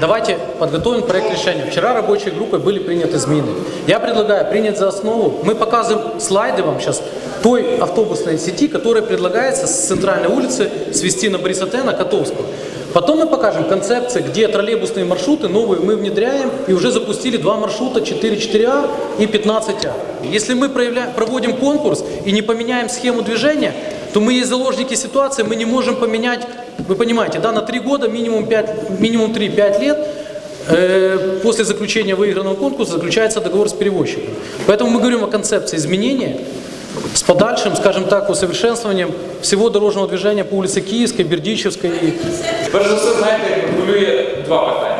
давайте подготовим проект решения. Вчера рабочей группой были приняты измены. Я предлагаю принять за основу. Мы показываем слайды вам сейчас той автобусной сети, которая предлагается с центральной улицы свести на Бориса Т. на Котовскую. Потом мы покажем концепции, где троллейбусные маршруты новые мы внедряем и уже запустили два маршрута 4.4А и 15А. Если мы проводим конкурс и не поменяем схему движения, то мы есть заложники ситуации, мы не можем поменять, вы понимаете, да, на три года, минимум, 5, минимум 3-5 лет, э, после заключения выигранного конкурса заключается договор с перевозчиком. Поэтому мы говорим о концепции изменения с подальшим, скажем так, усовершенствованием всего дорожного движения по улице Киевской, Бердичевской и Перш за все, два питання.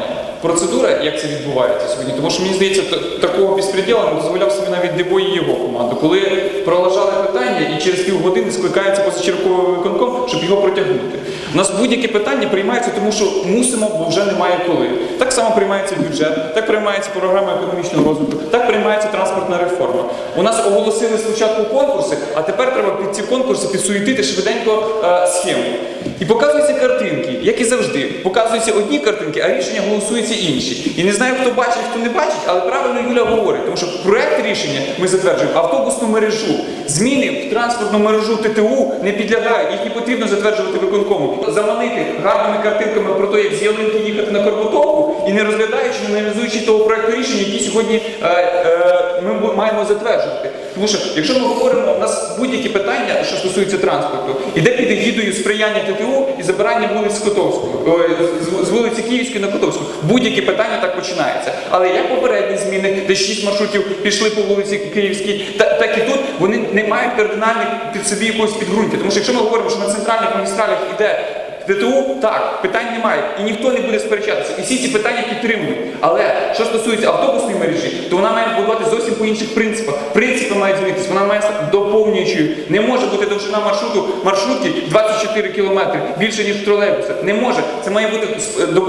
Процедура, як це відбувається сьогодні, тому що мені здається, такого безпреділу не дозволяв собі навіть Дебой його команду, коли пролежали питання і через півгодини скликається позачерговий виконком, щоб його протягнути. У нас будь-які питання приймаються, тому що мусимо, бо вже немає коли. Так само приймається бюджет, так приймається програма економічного розвитку, так приймається транспортна реформа. У нас оголосили спочатку конкурси, а тепер треба під ці конкурси підсуетити швиденько е, схему. І показуються картинки, як і завжди. Показуються одні картинки, а рішення голосуються інші. І не знаю, хто бачить, хто не бачить, але правильно Юля говорить, тому що проект рішення ми затверджуємо автобусну мережу. Зміни в транспортну мережу ТТУ не підлягають, їх не потрібно затверджувати виконкому. Заманити гарними картинками про те, як з ялинки їхати на Корбутовку і не розглядаючи, не аналізуючи того проекту рішення, який сьогодні е, е, ми маємо затверджувати. Тому що, якщо ми говоримо, у нас будь-які питання, що стосуються транспорту, іде під егідою сприяння ТТУ і забирання вулиць Котовської, з- вулиці Київської на Котовську. Будь-які питання так починаються. Але як попередні зміни, де шість маршрутів пішли по вулиці Київській, та- так і тут вони не мають кардинальних під собі якогось підґрунтя. Тому що якщо ми говоримо, що на центральних магістралях іде ДТУ, так, питань немає, і ніхто не буде сперечатися. І всі ці питання підтримують. Але що стосується автобусної мережі, то вона має будувати зовсім по інших принципах. Принципи мають змінитися, вона має стати доповнюючою. Не може бути довжина маршруту маршрутки 24 кілометри більше ніж тролейбуса. Не може. Це має бути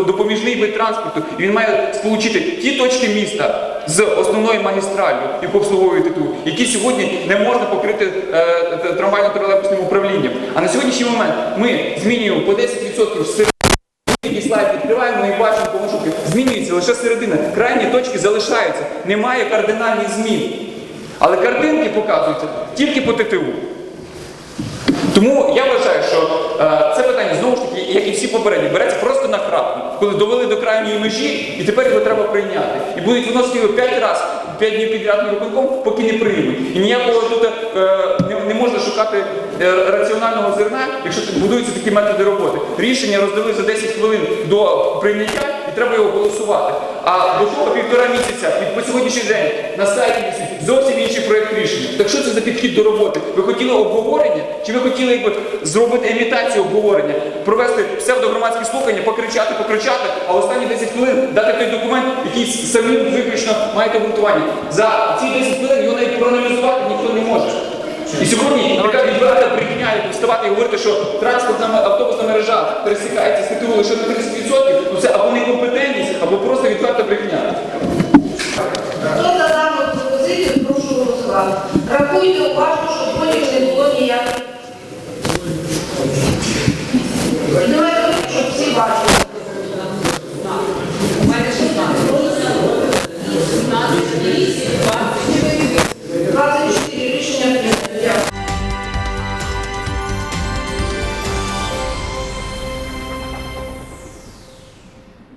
допоміжний вид транспорту. І він має сполучити ті точки міста з основною магістраллю, яку обслуговує ТТУ, які сьогодні не можна покрити е, трамвайно-тролейбусним управлінням. А на сьогоднішній момент ми змінюємо по 10% з Який слайд відкриваємо і бачимо по маршрутки. Змінюється лише середина. Крайні точки залишаються. Немає кардинальних змін. Але картинки показуються тільки по ТТУ. Тому я вважаю, що е, це питання знову ж таки, як і всі попередні, береться просто на храпку, коли довели до крайньої межі, і тепер його треба прийняти. І будуть виносити його 5 разів, 5 днів підряд на поки не приймуть. І ніякого тут е, не, не можна шукати е, раціонального зерна, якщо будуються такі методи роботи. Рішення роздали за 10 хвилин до прийняття треба його голосувати. А до того півтора місяця і по сьогоднішній день на сайті зовсім інший проєкт рішення. Так що це за підхід до роботи? Ви хотіли обговорення? Чи ви хотіли якби зробити імітацію обговорення, провести псевдогромадські слухання, покричати, покричати, а останні 10 хвилин дати той документ, який самі виключно маєте обґрунтування. За ці 10 хвилин його навіть проаналізувати ніхто не може. Як вставати і говорити, що транспортна автобусна мережа пересікається з ТТУ лише на 30%, ну це або некомпетентність, або просто відверта брехня.